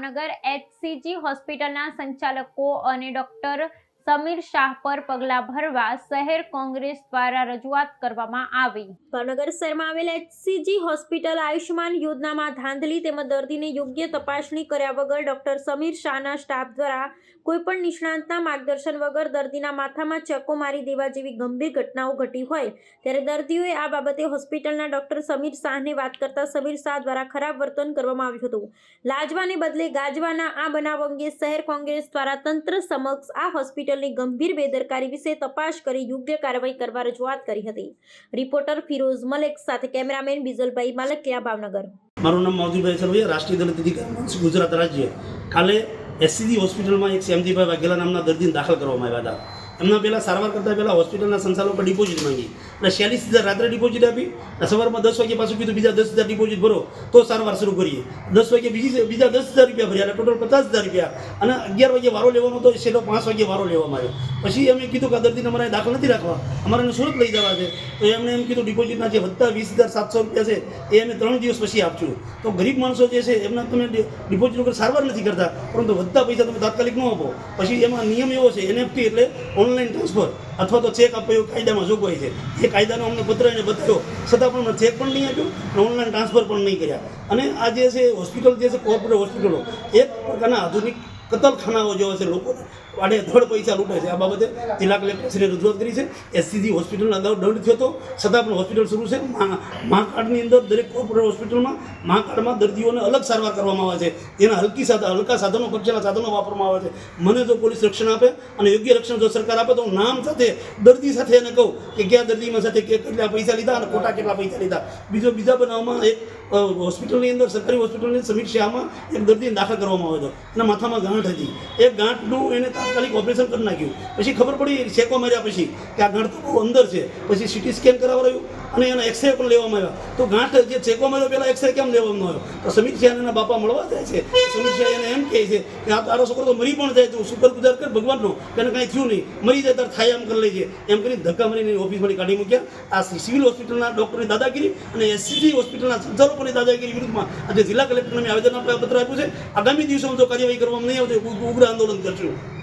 Bhavnagar HCG હોસ્પિટલના સંચાલકો અને ડોક્ટર સમીર શાહ પર પગલાં ભરવા શહેર કોંગ્રેસ દ્વારા રજૂઆત કરવામાં આવી. ભાવનગર શહેરમાં આવેલ એચસીજી હોસ્પિટલ આયુષ્યમાન યોજનામાં ધાંધલી તેમજ દર્દીને યોગ્ય તપાસણી કર્યા વગર ડોક્ટર સમીર શાહના સ્ટાફ દ્વારા કોઈપણ નિષ્ણાંતના માર્ગદર્શન વગર દર્દીના માથામાં ચક્કો મારી દેવા જેવી ગંભીર ઘટનાઓ ઘટી હોય, ત્યારે દર્દીઓએ આ બાબતે હોસ્પિટલના ડોક્ટર સમીર શાહને વાત કરતા સમીર શાહ દ્વારા ખરાબ વર્તન કરવામાં આવ્યું હતું. લાજવાને બદલે ગાજવાના આ બનાવ અંગે શહેર કોંગ્રેસ દ્વારા તંત્ર સમક્ષ આ હોસ્પિટલની ગંભીર બેદરકારી વિશે તપાસ કરી યોગ્ય કાર્યવાહી કરવા રજૂઆત કરી હતી. રિપોર્ટર ફિરોઝ મલેક સાથે કેમેરામેન બિઝલભાઈ માલકિયા, ભાવનગર. મારું નામ મોદીભાઈ સરવૈયા, રાષ્ટ્રીય દલિત અધિકારી ગુજરાત રાજ્ય. કાલે એસસીજી હોસ્પિટલમાં એક શ્યામજીભાઈ વાઘેલા નામના દર્દીને દાખલ કરવામાં આવ્યા હતા. એમના પહેલાં સારવાર કરતાં પહેલાં હોસ્પિટલના સંચાલકો ડિપોઝિટ માંગી. અને ચાલીસ હજાર રાત્રે ડિપોઝિટ આપી અને સવારમાં દસ વાગે પાછું કીધું, બીજા દસ હજાર ડિપોઝિટ ભરો, તો સારવાર શરૂ કરીએ. દસ વાગે બીજી બીજા દસ હજાર રૂપિયા ભર્યા, એટલે ટોટલ પચાસ હજાર રૂપિયા. અને અગિયાર વાગે વારો લેવાનો તો છેલ્લો પાંચ વાગે વારો લેવામાં આવ્યો. પછી અમે કીધું કે આ દર્દીને અમારે દાખલ નથી રાખવા. અમારે એને સુરત લઈ જવા છે. તો એમને એમ કીધું ડિપોઝિટના જે વધતા વીસ હજાર સાતસો રૂપિયા છે, એ અમે ત્રણ દિવસ પછી આપશું. તો ગરીબ માણસો જે છે, એમના તમે ડિપોઝિટ વગર સારવાર નથી કરતા. પરંતુ વધતા પૈસા તમે તાત્કાલિક ન આપો. પછી એમાં નિયમ એવો છે એનએફટી એટલે ઓનલાઈન ટ્રાન્સફર અથવા તો ચેક આપ્યો એવું કાયદામાં જોગવાઈ છે. એ કાયદાનો અમને પત્ર એને બતાવ્યો છતાં પણ અમને ચેક પણ નહીં આપ્યો અને ઓનલાઈન ટ્રાન્સફર પણ નહીં કર્યા. અને આ જે છે હોસ્પિટલ જે છે કોર્પોરેટ હોસ્પિટલો એક પ્રકારના આધુનિક કતલખાનાઓ જેવા છે લોકોને. અને ધડ પૈસા લૂંટે છે. આ બાબતે જિલ્લા કલેક્ટરશ્રીએ રજૂઆત કરી છે. એસસીજી હોસ્પિટલના અગાઉ દંડ થયો હતો. છતાં પણ હોસ્પિટલ શરૂ છે. મા- મા કાર્ડની અંદર દરેક કોર્પોરેટ હોસ્પિટલમાં મા કાર્ડમાં દર્દીઓને અલગ સારવાર કરવામાં આવે છે. એના હલકી સાધન, હલકા સાધનો કક્ષાના સાધનો વાપરવામાં આવે છે. મને જો પોલીસ રક્ષણ આપે અને યોગ્ય રક્ષણ જો સરકાર આપે તો હું નામ સાથે, દર્દી સાથે એને કહું કે કયા દર્દીમાં સાથે કેટલા પૈસા લીધા અને ખોટા કેટલા પૈસા લીધા. બીજો, બીજા બનાવમાં એક હોસ્પિટલની અંદર, સરકારી હોસ્પિટલની સમીક્ષામાં એક દર્દીને દાખલ કરવામાં આવ્યો હતો. અને માથામાં ગાંઠ હતી એ ગાંઠનું એને તાત્કાલિક ઓપરેશન કરી નાખ્યું. પછી ખબર પડી શેકો માર્યા પછી કે આ ગાંઠ બહુ અંદર છે. પછી સીટી સ્કેન કરાવડાયું અને એના એક્સરે પણ લેવામાં આવ્યા. તો ગાંઠ જે શેકો માર્યો પહેલાં એક્સરે કેમ લેવામાં આવ્યો? તો સમીર એના બાપા મળવા જાય છે. સમીક્ષા એને એમ કહે છે કે આ તારો છોકરો તો મરી પણ જાય તું શુક્ર ગુજાર કર ભગવાનનો. એને કાંઈ થયું નહીં. મરી જાય તાર થાય એમ કરી લેજે એમ કરીને ધક્કા મારીને ઓફિસમાંથી કાઢી મૂક્યા. આ સિવિલ હોસ્પિટલના ડૉક્ટરની દાદાગીરી અને એસસીજી હોસ્પિટલના સંચાલકોની દાદાગીરી વિરુદ્ધમાં આજે જિલ્લા કલેક્ટરને આવેદન આપ્યા પત્ર આપ્યું છે. આગામી દિવસોમાં જો કાર્યવાહી કરવામાં નહીં 되고 억울한 노는 거죠.